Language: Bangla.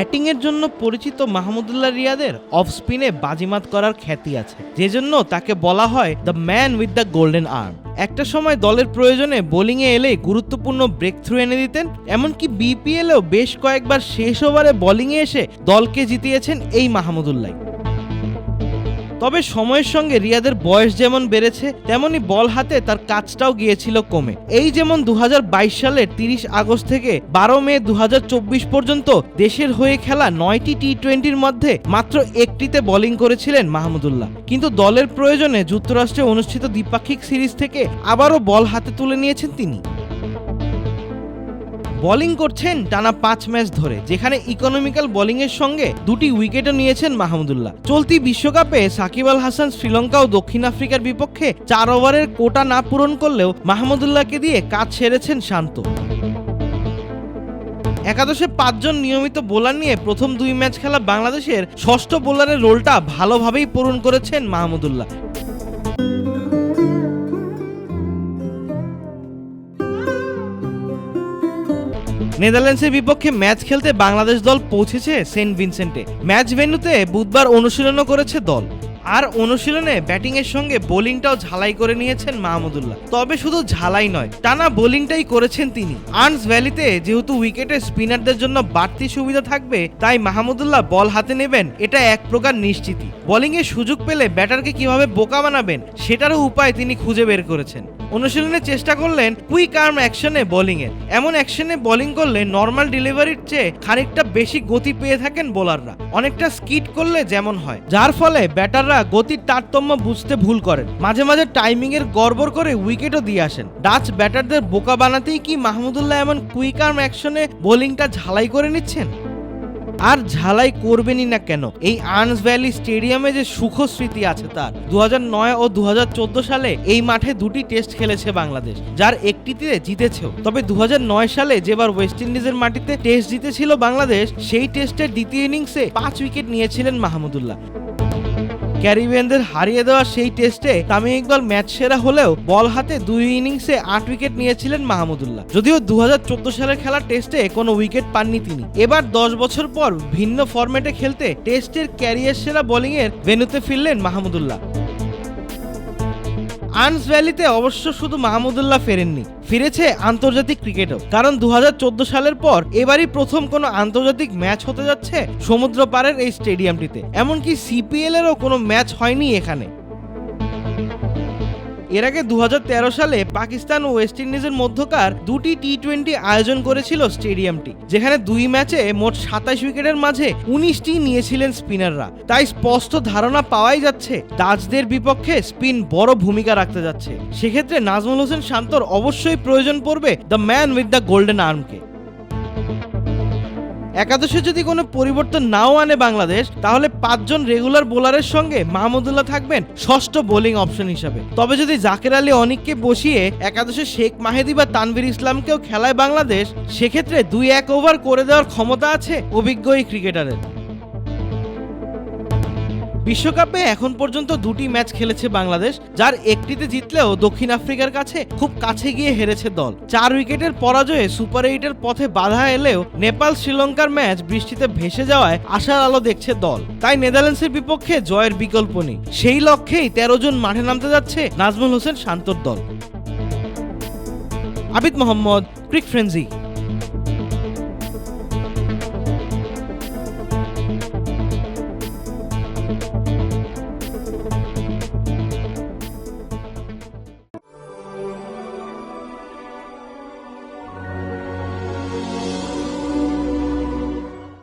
ব্যাটিংয়ের জন্য পরিচিত মাহমুদুল্লাহ রিয়াদের অফ স্পিনে বাজিমাত করার খ্যাতি আছে। যে জন্য তাকে বলা হয় the man with the golden arm একটা সময় দলের প্রয়োজনে বোলিংয়ে এলে গুরুত্বপূর্ণ ব্রেক থ্রু এনে দিতেন, এমনকি বিপিএলেও বেশ কয়েকবার শেষ ওভারে বোলিংয়ে এসে দলকে জিতিয়েছেন এই মাহমুদুল্লাহ তবে সময়ের সঙ্গে রিয়াদের বয়স যেমন বেড়েছে, তেমনি বল হাতে তার কাজটাও গিয়েছিল কমে। এই যেমন দু হাজার বাইশ সালের তিরিশ আগস্ট থেকে বারো মে দু হাজার চব্বিশ পর্যন্ত দেশের হয়ে খেলা নয়টি টি টোয়েন্টির মধ্যে মাত্র একটিতে বোলিং করেছিলেন মাহমুদুল্লাহ কিন্তু দলের প্রয়োজনে যুক্তরাষ্ট্রে অনুষ্ঠিত দ্বিপাক্ষিক সিরিজ থেকে আবারও বল হাতে তুলে নিয়েছেন তিনি। বোলিং করছেন টানা পাঁচ ম্যাচ ধরে, যেখানে ইকোনমিক্যাল বোলিংয়ের সঙ্গে দুটি উইকেটও নিয়েছেন মাহমুদুল্লাহ। চলতি বিশ্বকাপে সাকিব আল হাসান শ্রীলঙ্কা ও দক্ষিণ আফ্রিকার বিপক্ষে চার ওভারের কোটা না পূরণ করলেও মাহমুদুল্লাহকে দিয়ে কাজ সেরেছেন শান্ত। একাদশে পাঁচজন নিয়মিত বোলার নিয়ে প্রথম দুই ম্যাচ খেলা বাংলাদেশের ষষ্ঠ বোলারের রোলটা ভালোভাবেই পূরণ করেছেন মাহমুদুল্লাহ। নেদারল্যান্ডসের বিপক্ষে ম্যাচ খেলতে বাংলাদেশ দল পৌঁছেছে সেন্ট ভিনসেন্টে। ম্যাচ ভেন্যুতে বুধবার অনুশীলনও করেছে দল। আর অনুশীলনে ব্যাটিংয়ের সঙ্গে বোলিংটাও ঝালাই করে নিয়েছেন মাহমুদুল্লাহ তবে শুধু ঝালাই নয়, টানা বোলিংটাই করেছেন তিনি। আর্নস ভ্যালিতে যেহেতু উইকেটে স্পিনারদের জন্য বাড়তি সুবিধা থাকবে, তাই মাহমুদুল্লাহ বল হাতে নেবেন, এটা এক প্রকার নিশ্চিতই। বোলিংয়ে সুযোগ পেলে ব্যাটারকে কীভাবে বোকা বানাবেন, সেটারও উপায় তিনি খুঁজে বের করেছেন। অনুশীলনে চেষ্টা করলেন কুইক আর্ম অ্যাকশনে বোলিংয়ে। এমন অ্যাকশনে বোলিং করলে নর্মাল ডেলিভারির চেয়ে খানিকটা বেশি গতি পেয়ে থাকেন বোলাররা। অনেকটা স্কিট করলে যেমন হয়। যার ফলে ব্যাটাররা গতির তারতম্য বুঝতে ভুল করেন। মাঝে মাঝে টাইমিং এর গড়বড় করে উইকেটও দিয়ে আসেন। ডাচ ব্যাটারদের বোকা বানাতেই কি মাহমুদুল্লাহ এমন কুইক আর্ম অ্যাকশনে বোলিংটা ঝালাই করে নিচ্ছেন? আর ঝালাই করবেনই না কেন? এই আর্নস ভ্যালি স্টেডিয়ামে যে সুখ স্মৃতি আছে তার। দু হাজার নয় ও দু হাজার চোদ্দ সালে এই মাঠে দুটি টেস্ট খেলেছে বাংলাদেশ, যার একটিতে জিতেছেও। তবে দু হাজার নয় সালে যেবার ওয়েস্ট ইন্ডিজের মাটিতে টেস্ট জিতেছিল বাংলাদেশ, সেই টেস্টের দ্বিতীয় ইনিংসে পাঁচ উইকেট নিয়েছিলেন মাহমুদুল্লাহ। ক্যারিবিয়ানদের হারিয়ে দেওয়া সেই টেস্টে তামিম ইকবাল ম্যাচ সেরা হলেও বল হাতে দুই ইনিংসে আট উইকেট নিয়েছিলেন মাহমুদুল্লাহ। যদিও দুহাজার চোদ্দ সালের খেলা টেস্টে কোনো উইকেট পাননি তিনি। এবার দশ বছর পর ভিন্ন ফরম্যাটে খেলতে টেস্টের ক্যারিয়ার সেরা বোলিংয়ের ভেন্যুতে ফিরলেন মাহমুদুল্লাহ। আর্নস ভ্যালিতে অবশ্য শুধু মাহমুদুল্লাহ ফেরেননি, ফিরেছে আন্তর্জাতিক ক্রিকেটও। কারণ দু হাজার চোদ্দ সালের পর এবারই প্রথম কোনো আন্তর্জাতিক ম্যাচ হতে যাচ্ছে সমুদ্র পাড়ের এই স্টেডিয়ামটিতে। এমনকি সিপিএল এরও কোনো ম্যাচ হয়নি এখানে। এর আগে দু হাজার তেরো সালে পাকিস্তান ও ওয়েস্ট ইন্ডিজের মধ্যকার দুটি টি টোয়েন্টি আয়োজন করেছিল স্টেডিয়ামটি, যেখানে দুই ম্যাচে মোট সাতাশ উইকেটের মাঝে উনিশটি নিয়েছিলেন স্পিনাররা। তাই স্পষ্ট ধারণা পাওয়াই যাচ্ছে ডাচদের বিপক্ষে স্পিন বড় ভূমিকা রাখতে যাচ্ছে। সেক্ষেত্রে নাজমুল হোসেন শান্তর অবশ্যই প্রয়োজন পড়বে the man with the golden আর্মকে। একাদশে যদি কোনো পরিবর্তন নাও আনে বাংলাদেশ, তাহলে পাঁচজন রেগুলার বোলারের সঙ্গে মাহমুদুল্লাহ থাকবেন ষষ্ঠ বোলিং অপশন হিসাবে। তবে যদি জাকের আলী অনিককে বসিয়ে একাদশে শেখ মাহেদি বা তানভীর ইসলামকেও খেলায় বাংলাদেশ, সেক্ষেত্রে দুই এক ওভার করে দেওয়ার ক্ষমতা আছে অভিজ্ঞ এই ক্রিকেটারের বিশ্বকাপে এখন পর্যন্ত দুটি ম্যাচ খেলেছে বাংলাদেশ, যার একটিতে জিতলেও দক্ষিণ আফ্রিকার কাছে খুব কাছে গিয়ে হেরেছে দল। চার উইকেটের পরাজয়ে সুপার এইটের পথে বাধা এলেও নেপাল শ্রীলঙ্কার ম্যাচ বৃষ্টিতে ভেসে যাওয়ায় আশার আলো দেখছে দল। তাই নেদারল্যান্ডসের বিপক্ষে জয়ের বিকল্প নেই। সেই লক্ষ্যেই তেরো জন মাঠে নামতে যাচ্ছে নাজমুল হোসেন শান্তর দল। আবিদ মোহাম্মদ, ক্রিক ফ্রেন্সি।